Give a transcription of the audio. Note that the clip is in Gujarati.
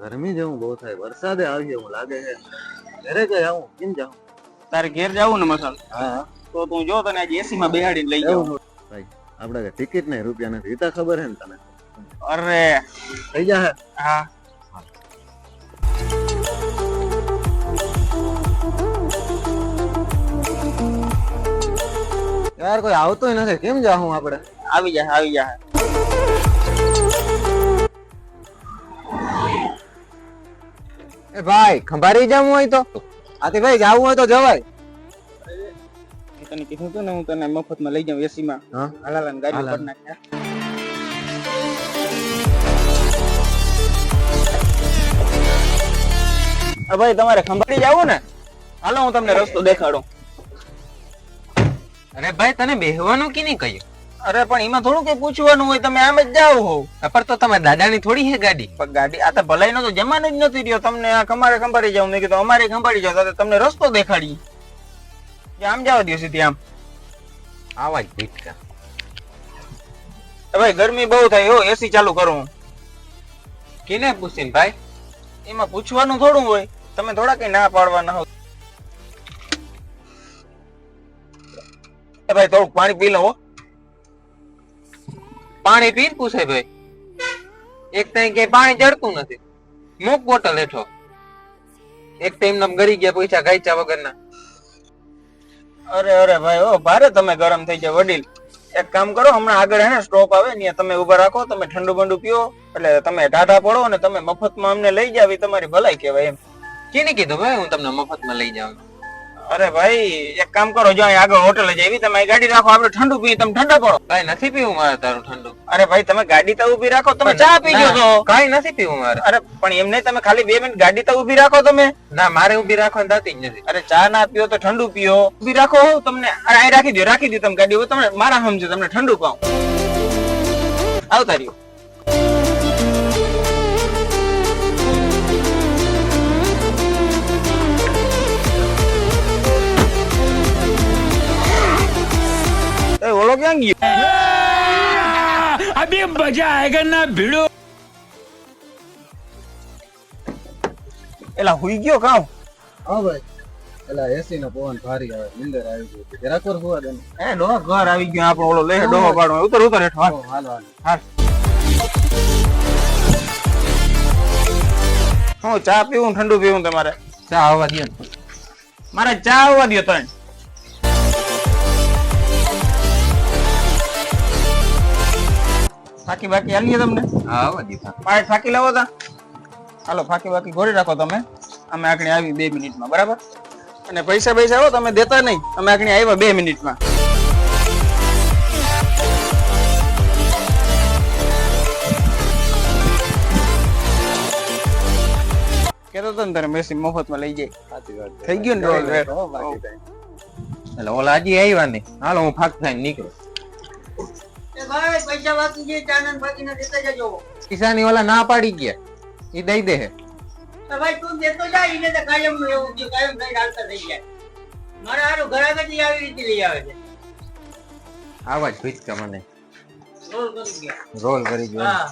ગરમી જેવું બહુ થાય. વરસાદે આવી એવું લાગે છે. ઘરે કઈ આવું? કેમ જાઉં? તારે ઘેર જાવું ને મસાલ? હા. તો તું જો તને આજે એસી માં બેહાડીને લઈ જાઉં. ભાઈ આપણે ટિકિટ ને રૂપિયા નથી. ખબર હે ને તને. અરે. થઈ જાય હા. યાર કોઈ આવતો નથી. કેમ જાઉં આપણે? આવી જા આવી જા. એ ભાઈ ખંભારી જવું હોય તો? આથી ભાઈ જાવું હોય તો જવાય. તને કીધું તું ને હું તને મફતમાં લઈ જાઉં એસી માં. હા? ગાડી. ઉપર નાખ્યા ભાઈ તમારે ખંભાળી જાવું ને? હાલો હું તમને રસ્તો દેખાડું. અરે ભાઈ તને બેહવાનું કે નહીં કહ્યું? અરે પણ એમાં થોડું કઈ પૂછવાનું હોય તમે આમ જ જાવ હો. પર તો તમે દાદાની થોડી છે ગાડી. પણ ગાડી આ તો ભલાઈ નો તો જમાનો જ નથી રહ્યો. તમને આ કમારે ખંભાળી જાવ મેં કીધું અમારે ખંભાળી જાવ તો તમને રસ્તો દેખાડી. કે આમ જવા દો સીધી આમ. આવા જ ભીટકા ભાઈ ગરમી બહુ થાય હો એસી ચાલુ કરું. કેને પૂછીને ભાઈ? એમાં પૂછવાનું થોડું હોય. તમે થોડા કઈ ના પાડવાના હો. ભાઈ, થોડુંક પાણી પી લો પાણી પીને પૂછે ભાઈ. એક ત્યાં ક્યાંય પાણી જડતું નથી. મૂક બોટલ હેઠો. એક ટાઈમ નામ ગરી ગયા પૈસા ગાયચા વગરના. અરે અરે ભાઈ, ઓ, ભારે તમે ગરમ થઈ જાય વડીલ. એક કામ કરો, હમણાં આગળ હે ને સ્ટોપ આવે ત્યાં તમે ઊભા રાખો, તમે ઠંડુ બંડુ પીઓ, એટલે તમે ટાટા પડો અને તમે મફતમાં અમને લઈ જાવ તમારી ભલાઈ કહેવાય એમ. કેને કીધું ભાઈ, હું તમને મફતમાં લઈ જાઉં? અરે ભાઈ એક કામ કરો જો અહીં આગળ હોટલ જ આવી તમે ગાડી રાખો આપણે ઠંડુ પીએ તમે ઠંડા પડો. કઈ નથી પીવું મારે તારું ઠંડુ. અરે ભાઈ તમે ગાડી તો ઊભી રાખો તમે ચા પી તો કઈ નથી પીવું મારે. અરે પણ એમ નહીં તમે ખાલી બે મિનિટ ગાડી તો ઊભી રાખો તમે. ના મારે ઊભી રાખવાની થતી જ નથી. અરે ચા ના પીઓ તો ઠંડુ પીઓ. ઊભી રાખો તમને. અરે અહીં રાખી દો રાખી દો તમે ગાડી તમે મારા સમજો તમને ઠંડુ પાઉં. આવતા રહ્યો. એ ઓલો ક્યાં ગયો अभी मजा आएगा ना भिड़ो એલા હુઈ ગયો કાં હા ભાઈ પેલા એસી નો પવન ભારી આવે નીંદર આવી ગઈ હતી જરાક વાર હોવા દે ને. એ ડોહા ઘર આવી ગયો આપણો ઓલો લે ડોહો પાડો ઉતર ઉતર હેઠો હાલ. હો, હાલો હાલો હાલ હું ચા પીવું ઠંડુ પીવું તમારે ચા આવવા દે મારે ચા આવવા દો ત્રણ ફાકી બાકી આલીએ તમને? હા દે પાણી ફાકી. લાવો તા? હાલો ફાકી બાકી ઘોડી રાખો તમે. અમે આગળ આવી બે મિનિટમાં બરાબર? અને પૈસા પૈસા આવો તમે દેતા નહીં. અમે આગળ આવ્યા બે મિનિટમાં. કેતો તો ને તારે મેસી મફતમાં લઈ જાય. સાચી વાત થઈ ગયું ને રોલ કઈ. એટલે ઓલા હજી આવ્યા નહીં. હાલો હું ફાક થાય નીકળું. પૈસા બાકી છે ચાનન બાકીના દેતા જજો. કિસાની ઓલા ના પાડી ગયા ઈ દઈ દે ભાઈ તું દેતો જા એને તો કાયમનું એવું છે કાયમ થઈ હાલતા થઈ જાય. મારે હારું ઘરાક જ આવી રીતે લઈ આવે છે. આવા જ ભીટકા મને. રોલ કરી ગયા. રોલ કરી ગયો હા.